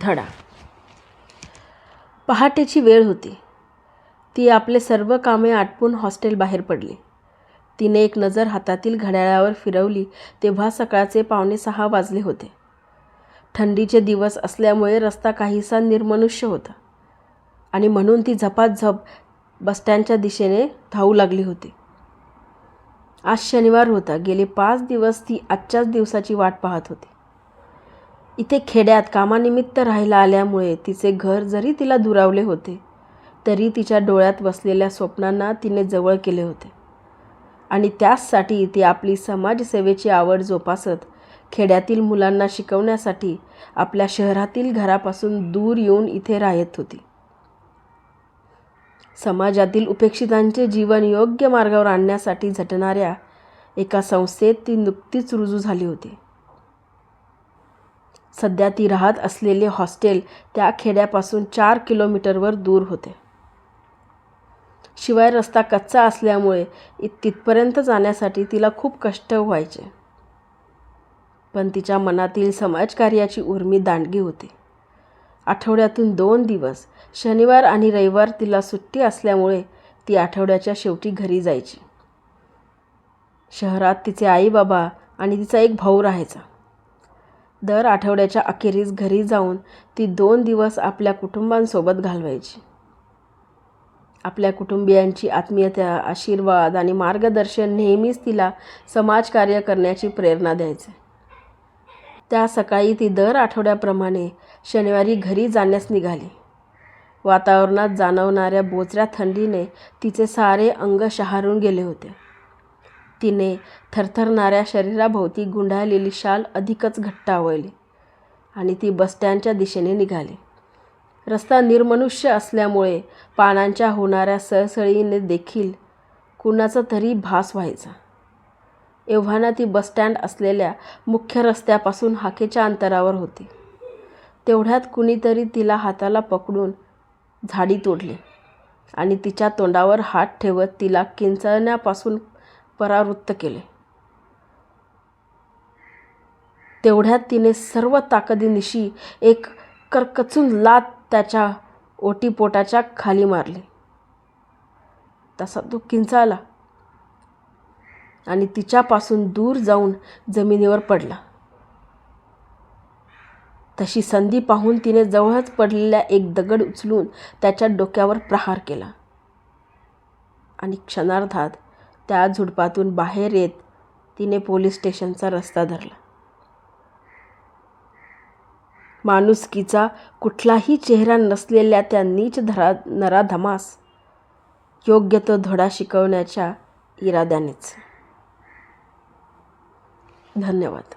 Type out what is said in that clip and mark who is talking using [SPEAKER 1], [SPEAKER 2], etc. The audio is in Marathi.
[SPEAKER 1] धडा. पहाटेची वेळ होती. ती आपले सर्व कामे आटपून हॉस्टेल बाहेर पडली. तिने एक नजर हातातील घड्याळावर फिरवली तेव्हा सकाळचे पावणे सहा वाजले होते. थंडीचे दिवस असल्यामुळे रस्ता काहीसा निर्मनुष्य होता आणि म्हणून ती झपाझप बसस्टँडच्या दिशेने धावू लागली होती. आज शनिवार होता. गेले पाच दिवस ती आजच्याच दिवसाची वाट पाहत होती. इथे खेड्यात कामानिमित्त राहायला आल्यामुळे तिचे घर जरी तिला दुरावले होते तरी तिच्या डोळ्यात बसलेल्या स्वप्नांना तिने जवळ केले होते. आणि त्याचसाठी ती आपली समाजसेवेची आवड जोपासत खेड्यातील मुलांना शिकवण्यासाठी आपल्या शहरातील घरापासून दूर येऊन इथे राहत होती. समाजातील उपेक्षितांचे जीवन योग्य मार्गावर आणण्यासाठी झटणाऱ्या एका संस्थेत ती नुकतीच रुजू झाली होती. सध्या ती राहत असलेले हॉस्टेल त्या खेड्यापासून चार किलोमीटरवर दूर होते. शिवाय रस्ता कच्चा असल्यामुळे इ- तिथपर्यंत जाण्यासाठी तिला खूप कष्ट व्हायचे. पण तिच्या मनातील समाजकार्याची उर्मी दांडगी होती. आठवड्यातून दोन दिवस शनिवार आणि रविवार तिला सुट्टी असल्यामुळे ती आठवड्याच्या शेवटी घरी जायची. शहरात तिचे आई बाबा आणि तिचा एक भाऊ राहायचा. दर आठवड्याच्या अखेरीस घरी जाऊन ती दोन दिवस आपल्या कुटुंबांसोबत घालवायची. आपल्या कुटुंबियांची आत्मीयता आशीर्वाद आणि मार्गदर्शन नेहमीच तिला समाजकार्य करण्याची प्रेरणा द्यायचे. त्या सकाळी ती दर आठवड्याप्रमाणे शनिवारी घरी जाण्यास निघाली. वातावरणात जाणवणाऱ्या बोचऱ्या थंडीने तिचे सारे अंग शहारून गेले होते. तिने थरथरणाऱ्या शरीराभोवती गुंडाळलेली शाल अधिकच घट्ट आवळली आणि ती बसस्टँडच्या दिशेने निघाली. रस्ता निर्मनुष्य असल्यामुळे पानांच्या होणाऱ्या सळसळीने देखील कुणाचा तरी भास व्हायचा. एव्हाना ती बसस्टँड असलेल्या मुख्य रस्त्यापासून हाकेच्या अंतरावर होती. तेवढ्यात कुणीतरी तिला हाताला पकडून झाडी तोडली आणि तिच्या तोंडावर हात ठेवत तिला किंचण्यापासून परावृत्त केले. तेवढ्यात तिने सर्व ताकदीनिशी एक करकचून लात त्याच्या ओटीपोटाच्या खाली मारली. तसा तो किंचाळला आणि तिच्यापासून दूर जाऊन जमिनीवर पडला. तशी संधी पाहून तिने जवळच पडलेला एक दगड उचलून त्याच्या डोक्यावर प्रहार केला. आणि क्षणार्धात त्या झुडपातून बाहेर येत तिने पोलीस स्टेशनचा रस्ता धरला. माणुसकीचा कुठलाही चेहरा नसलेल्या त्या नीच धरा नराधमास योग्य तो धडा शिकवण्याच्या इराद्यानेच. धन्यवाद.